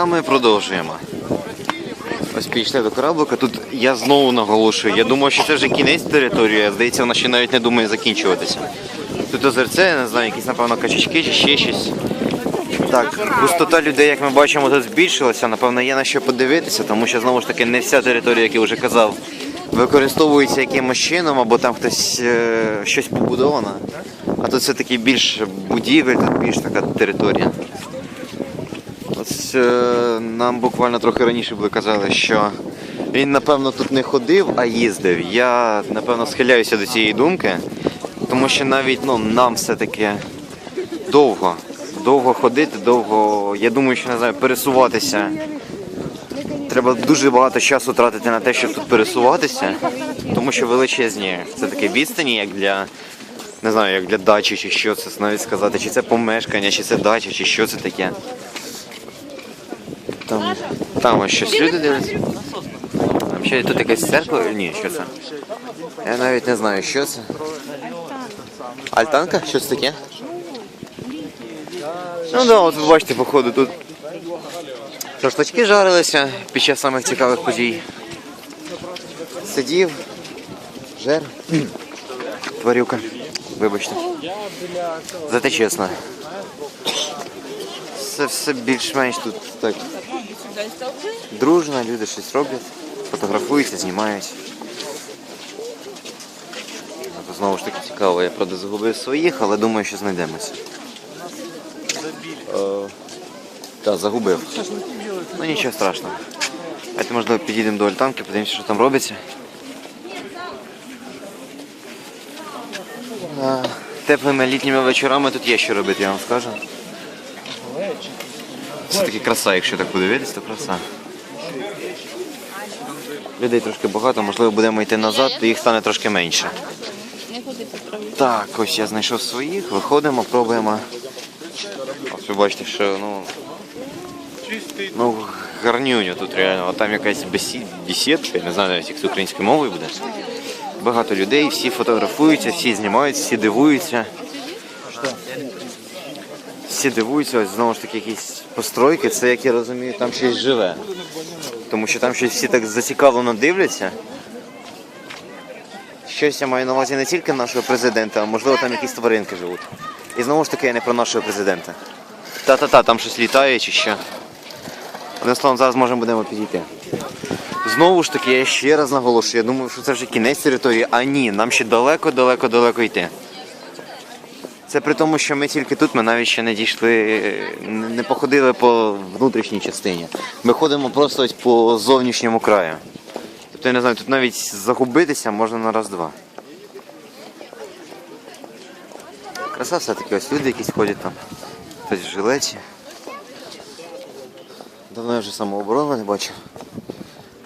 А ми продовжуємо. Ось підійшли до кораблика. Тут я знову наголошую. Я думав, що це вже кінець території, здається, вона ще навіть не думає закінчуватися. Тут озерце, я не знаю, якісь, напевно, качачки чи ще щось. Так, густота людей, як ми бачимо, тут збільшилася. Напевно, є на що подивитися, тому що знову ж таки не вся територія, як я вже казав, використовується якимось чином, або там хтось е, щось побудовано. А тут все-таки більш будівель, тут більш така територія. Ось е, нам буквально трохи раніше були казали, що він напевно тут не ходив, а їздив. Я напевно схиляюся до цієї думки, тому що навіть ну, нам все-таки довго. Довго ходити, довго, я думаю, що не знаю, пересуватися. Треба дуже багато часу тратити на те, щоб тут пересуватися, тому що величезні це таке відстані, як для не знаю, як для дачі, чи що це навіть сказати, чи це помешкання, чи це дача, чи що це таке. Там, там ось щось люди дивляться. Там ще тут якась церква? Ні, що це? Я навіть не знаю, що це. Альтанка? Що це таке? Ну да, от ви бачите, походу тут шашлачки жарилися під час самих цікавих подій. Сидів, жер. Тварюка. Вибачте. Зате чесно. Це все більш-менш тут так дружно, люди щось роблять, фотографуються, знімають. Тобто, Знову ж таки цікаво, я правда загубив своїх, але думаю, що знайдемося. Е, Так, загубив. Ну нічого страшного. Давайте, можливо, підійдемо до альтанки, подивимося, що там робиться. Е, Теплими літніми вечорами тут є що робити, я вам скажу. Це таки краса, якщо так подивитись, то краса. Людей трошки багато, можливо, будемо йти назад, то їх стане трошки менше. Так, ось я знайшов своїх, виходимо, пробуємо. Ось ви бачите, що ну. Ну, гарнюню тут реально. А там якась бесі- бесідка, я не знаю навіть, як це українською мовою буде. Багато людей, всі фотографуються, всі знімають, всі дивуються. Всі дивуються, ось знову ж таки якісь постройки, це як я розумію, там щось живе. Тому що там щось всі так зацікавлено дивляться. Щось я маю на увазі не тільки нашого президента, а можливо там якісь тваринки живуть. І знову ж таки я не про нашого президента. Та-та-та, там щось літає чи що. Одним словом, зараз можемо будемо підійти. Знову ж таки, я ще раз наголошую, я думаю, що це вже кінець території, а ні, нам ще далеко-далеко-далеко йти. Це при тому, що ми тільки тут, ми навіть ще не дійшли, не походили по внутрішній частині. Ми ходимо просто ось по зовнішньому краю. Тобто, я не знаю, тут навіть загубитися можна на раз-два. Краса все-таки, ось люди якісь ходять там. Хтось в жилеті. Давно я вже самооборону не бачив.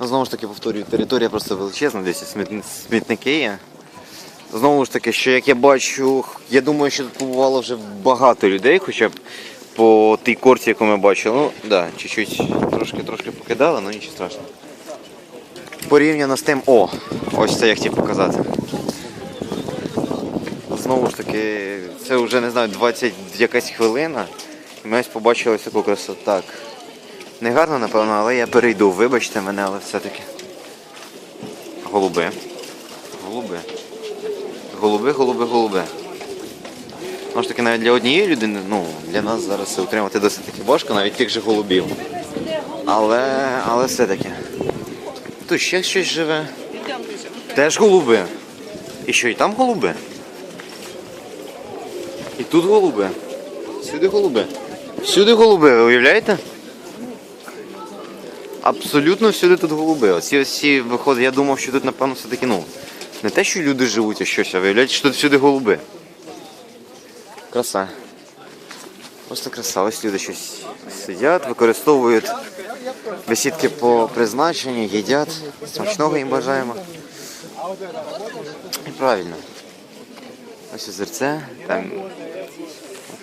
Ну, знову ж таки повторюю, територія просто величезна, десь смітники є. Знову ж таки, що як я бачу, я думаю, що тут побувало вже багато людей, хоча б по тій корці, яку ми бачили. Ну, да, чуть-чуть трошки трошки покидали, але нічого страшного. Порівняно з тим, о, ось це я хотів показати. Знову ж таки, це вже не знаю, 20 якась хвилина. І ми ось побачили таку красоту. Так. Не гарно, напевно, але я перейду. Вибачте мене, але все-таки. Голуби. Голуби. Голуби, голуби, голуби. Знову ж таки, навіть для однієї людини, ну, для нас зараз це утримати досить таки важко, навіть тих же голубів. Але, але все-таки. Тут ще щось живе. Теж голуби. І що, і там голуби? І тут голуби. Всюди голуби. Всюди голуби, ви уявляєте? Абсолютно всюди тут голуби. Оці ці виходить, я думав, що тут, напевно, все-таки, ну, не те, що люди живуть, а щось, а виявляєте, що тут всюди голуби. Краса. Просто краса. Ось люди щось сидять, використовують бесідки по призначенню, їдять. Смачного їм бажаємо. І правильно. Ось озерце, там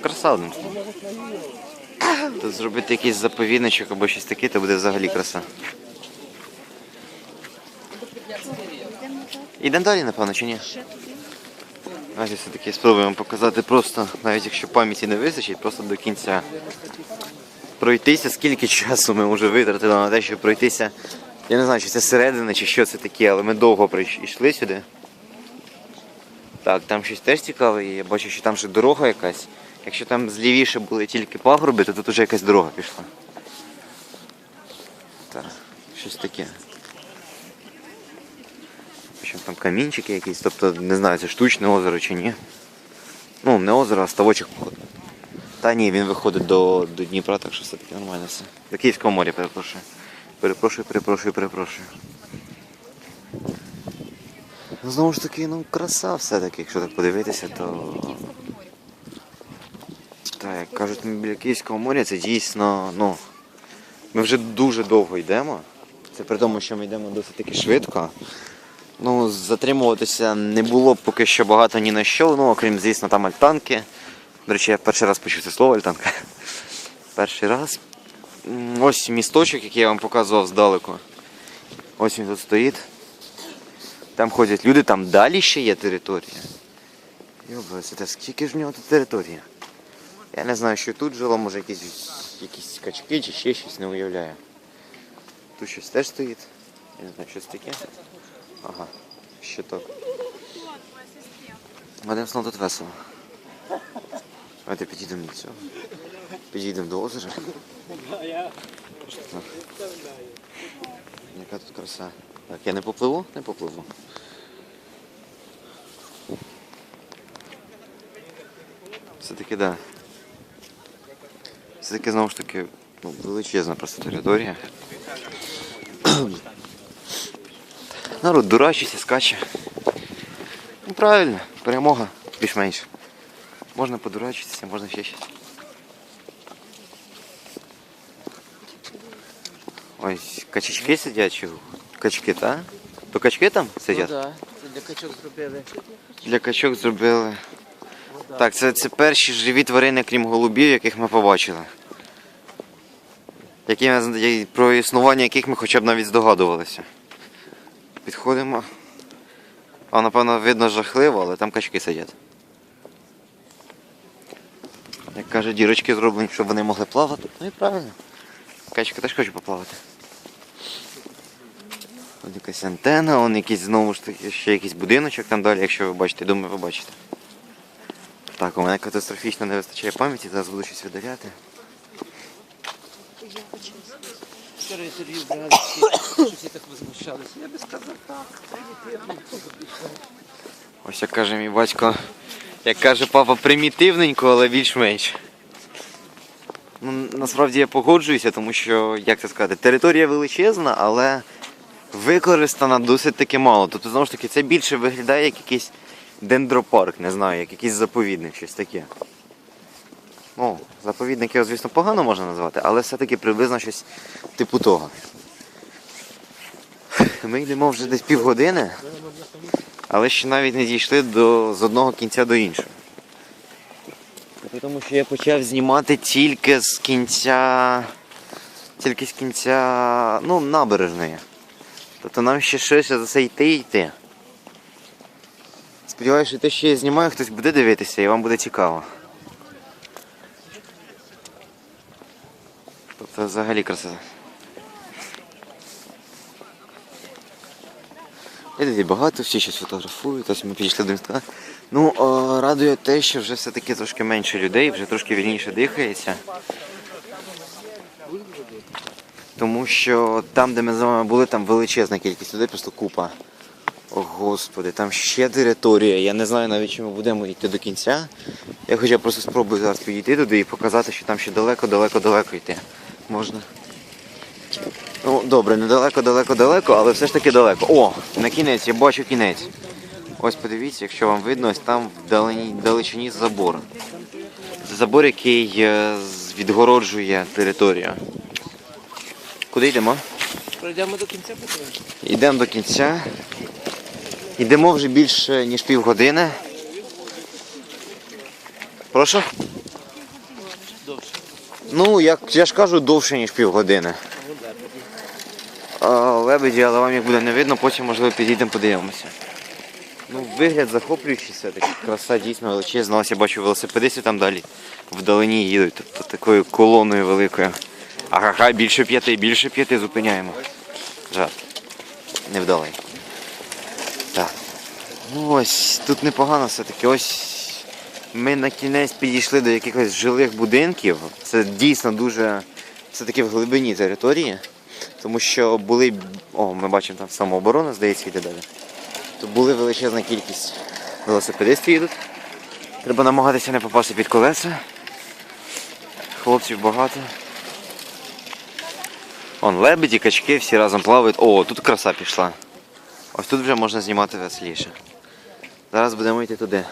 краса одним. Тут зробити якийсь заповідничок або щось таке, то буде взагалі краса. Ідемо далі, напевно, чи ні? Давайте все-таки спробуємо показати просто, навіть якщо пам'яті не вистачить, просто до кінця. пройтися, скільки часу ми вже витратили на те, щоб пройтися. Я не знаю, чи це середина, чи що це таке, але ми довго прийш- йшли сюди. Так, там щось теж цікаве є. Я бачу, що там ще дорога якась. Якщо там злівіше були тільки пагорби, то тут вже якась дорога пішла. Так, щось таке. Що там камінчики якісь, тобто не знаю, це штучне озеро чи ні. Ну, не озеро, а ставочок походу. Та ні, він виходить до, до Дніпра, так що все-таки нормально все. До Київського моря, перепрошую. Перепрошую, перепрошую, перепрошую. Ну, знову ж таки, ну краса все-таки, якщо так подивитися, то. Так, як кажуть, ми біля Київського моря це дійсно, ну. Ми вже дуже довго йдемо. Це при тому, що ми йдемо досить таки швидко. Ну, затримуватися не було поки що багато ні на що, ну, окрім, звісно, там альтанки. До речі, я перший раз почув це слово альтанка. Перший раз. Ось місточок, який я вам показував здалеку. Ось він тут стоїть. Там ходять люди, там далі ще є територія. Йоба, та скільки ж в нього тут територія? Я не знаю, що тут жило, може якісь, якісь качки чи ще щось не уявляю. Тут щось теж стоїть. Я не знаю, щось таке. Ага, щиток. Одним словом, тут весело. Давайте підійдемо до цього. Підійдемо до озера. Там? Яка тут краса. Так, я не попливу? Не попливу. Все-таки да. Все-таки знову ж таки ну, величезна просто територія. Народ дурачиться, скаче. Ну правильно, перемога більш-менш. Можна подурачитися, можна ще щось. Ось качечки сидять чи качки, так? То качки там сидять? Ну, да. Це для качок зробили. Для качок зробили. Так, це, це перші живі тварини, крім голубів, яких ми побачили. Які, про існування яких ми хоча б навіть здогадувалися. Підходимо. А напевно видно жахливо, але там качки сидять. Як каже, дірочки зроблені, щоб вони могли плавати. Ну і правильно. Качка теж хоче поплавати. Ось якась антена, он якийсь знову ж таки ще якийсь будиночок там далі, якщо ви бачите, думаю, ви бачите. Так, у мене катастрофічно не вистачає пам'яті, зараз буду щось видаляти. Вчора інтерв'ю брали, що так возмущалися. Я би сказав так, примітивно. Ось як каже мій батько, як каже папа, примітивненько, але більш-менш. Ну, насправді я погоджуюся, тому що, як це сказати, територія величезна, але використана досить таки мало. Тобто, знову ж таки, це більше виглядає як якийсь дендропарк, не знаю, як якийсь заповідник, щось таке. Ну, заповідник його, звісно, погано можна назвати, але все-таки приблизно щось типу того. Ми йдемо вже десь півгодини, але ще навіть не дійшли до, з одного кінця до іншого. Тому що я почав знімати тільки з кінця. Тільки з кінця. ну, набережної. Тобто нам ще щось за це йти і йти. Сподіваюся, що те, що я знімаю, хтось буде дивитися і вам буде цікаво. Тобто взагалі красота. Людей багато, всі щось фотографують, ось ми підійшли до містка. Ну, о, радує те, що вже все-таки трошки менше людей, вже трошки вільніше дихається. Тому що там, де ми з вами були, там величезна кількість людей, просто купа. О, господи, там ще територія. Я не знаю навіть, чи ми будемо йти до кінця. Я хоча просто спробую зараз підійти туди і показати, що там ще далеко-далеко-далеко йти. Можна. Ну, добре, недалеко, далеко, далеко, але все ж таки далеко. О, на кінець, я бачу кінець. Ось подивіться, якщо вам видно, ось там вдалині, вдалечині забор. Це забор, який е, відгороджує територію. Куди йдемо? Пройдемо до кінця подивимося. Йдемо до кінця. Йдемо вже більше, ніж півгодини. Прошу? Ну, як я ж кажу, довше, ніж півгодини. А лебеді. Але вам як буде не видно, потім можливо підійдемо, подивимося. Ну, вигляд захоплюючий все-таки. Краса дійсно величезна. Ось я бачу велосипедистів там далі вдалині їдуть, тобто такою колоною великою. Ага, більше п'яти, більше п'яти зупиняємо. Жарт. Невдалий. Так. Ну ось, тут непогано все-таки. Ось ми на кінець підійшли до якихось жилих будинків. Це дійсно дуже все-таки в глибині території. Тому що були. О, ми бачимо там самооборона, здається, йде далі. Тут були величезна кількість велосипедистів їдуть. Треба намагатися не попасти під колеса. Хлопців багато. Вон лебеді, качки, всі разом плавають. О, тут краса пішла. Ось тут вже можна знімати веселіше. Зараз будемо йти туди.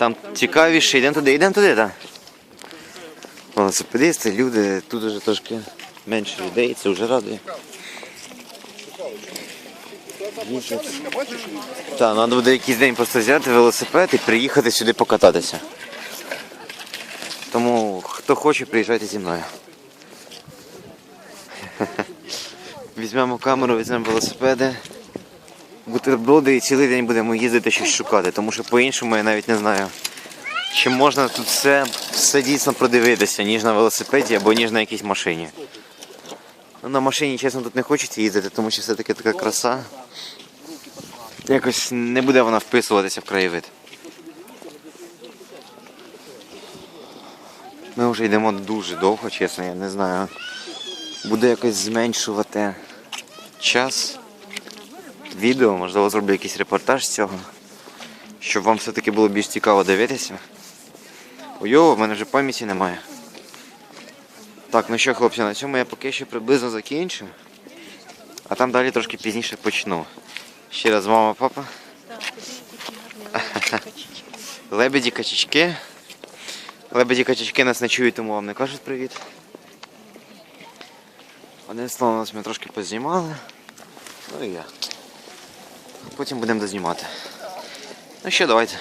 Там цікавіше, йдемо туди, йдемо туди, так. Велосипедисти, люди, тут вже трошки менше людей, це вже радує. Так, треба буде якийсь день просто взяти велосипед і приїхати сюди покататися. Тому хто хоче, приїжджайте зі мною. Візьмемо камеру, візьмемо велосипеди, бутерброди і цілий день будемо їздити щось шукати, тому що по-іншому я навіть не знаю. Чи можна тут все, все дійсно продивитися, ніж на велосипеді або ніж на якійсь машині. Ну, на машині, чесно, тут не хочеться їздити, тому що все-таки така краса. Якось не буде вона вписуватися в краєвид. Ми вже йдемо дуже довго, чесно, я не знаю. Буде якось зменшувати час відео, можливо, зроблю якийсь репортаж з цього, щоб вам все-таки було більш цікаво дивитися. Ой, в мене вже пам'яті немає. Так, ну що, хлопці, на цьому я поки що приблизно закінчу. А там далі трошки пізніше почну. Ще раз мама, папа. Лебеді, качечки. Лебеді качечки нас не чують, тому вам не кажуть привіт. Одним словом, нас ми трошки познімали. Ну і я. Потім будемо дознімати. Ну що, давайте.